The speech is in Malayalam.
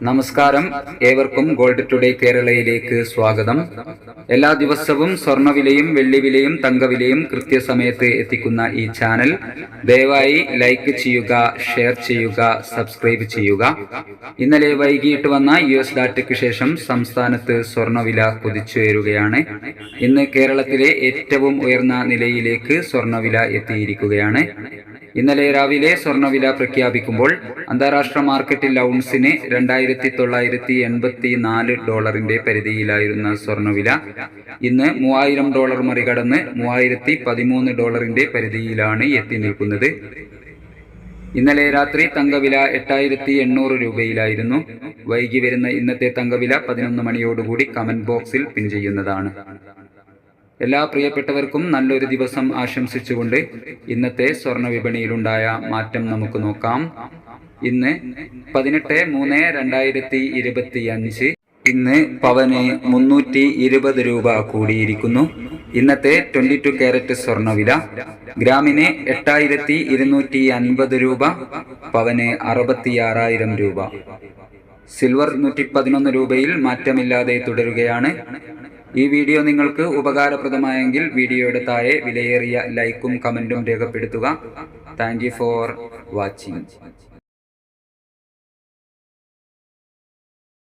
നമസ്കാരം. ഏവർക്കും ഗോൾഡ് ടുഡേ കേരളയിലേക്ക് സ്വാഗതം. എല്ലാ ദിവസവും സ്വർണവിലയും വെള്ളിവിലയും തങ്കവിലയും കൃത്യസമയത്ത് എത്തിക്കുന്ന ഈ ചാനൽ ദയവായി ലൈക്ക് ചെയ്യുക ഷെയർ ചെയ്യുക സബ്സ്ക്രൈബ് ചെയ്യുക. ഇന്നലെ വൈകിട്ട് വന്ന യു എസ് ഡാറ്റയ്ക്ക് ശേഷം സംസ്ഥാനത്ത് സ്വർണവില കുതിച്ചുയരുകയാണ് ഇന്ന് കേരളത്തിലെ ഏറ്റവും ഉയർന്ന നിലയിലേക്ക് സ്വർണവില എത്തിയിരിക്കുകയാണ്. ഇന്നലെ രാവിലെ സ്വർണവില പ്രഖ്യാപിക്കുമ്പോൾ അന്താരാഷ്ട്ര മാർക്കറ്റിൽ ഔൺസിന് രണ്ടായിരത്തി തൊള്ളായിരത്തി എൺപത്തി നാല് ഡോളറിന്റെ പരിധിയിലായിരുന്ന സ്വർണവില ഇന്ന് മൂവായിരം ഡോളർ മറികടന്ന് മൂവായിരത്തി പതിമൂന്ന് ഡോളറിന്റെ പരിധിയിലാണ് എത്തി നിൽക്കുന്നത്. ഇന്നലെ രാത്രി തങ്കവില എട്ടായിരത്തി എണ്ണൂറ് രൂപയിലായിരുന്നു. വൈകി വരുന്ന ഇന്നത്തെ തങ്കവില പതിനൊന്ന് മണിയോടുകൂടി കമന്റ് ബോക്സിൽ പിൻ ചെയ്യുന്നതാണ്. എല്ലാ പ്രിയപ്പെട്ടവർക്കും നല്ലൊരു ദിവസം ആശംസിച്ചുകൊണ്ട് ഇന്നത്തെ സ്വർണ വിപണിയിലുണ്ടായ മാറ്റം നമുക്ക് നോക്കാം. ഇന്ന് പതിനെട്ട് മൂന്ന് രണ്ടായിരത്തി ഇരുപത്തി അഞ്ച് ഇന്ന് പവന് മുന്നൂറ്റി ഇരുപത് രൂപ കൂടിയിരിക്കുന്നു. ഇന്നത്തെ ട്വന്റി ടു ക്യാരറ്റ് സ്വർണവില ഗ്രാമിന് എട്ടായിരത്തി ഇരുന്നൂറ്റി അൻപത് രൂപ പവന് അറുപത്തിയാറായിരം രൂപ. സിൽവർ നൂറ്റി പതിനൊന്ന് രൂപയിൽ മാറ്റമില്ലാതെ തുടരുകയാണ്. ഈ വീഡിയോ നിങ്ങൾക്ക് ഉപകാരപ്രദമായെങ്കിൽ വീഡിയോയുടെ താഴെ വിലയേറിയ ലൈക്കും കമന്റും രേഖപ്പെടുത്തുക. Thank for watching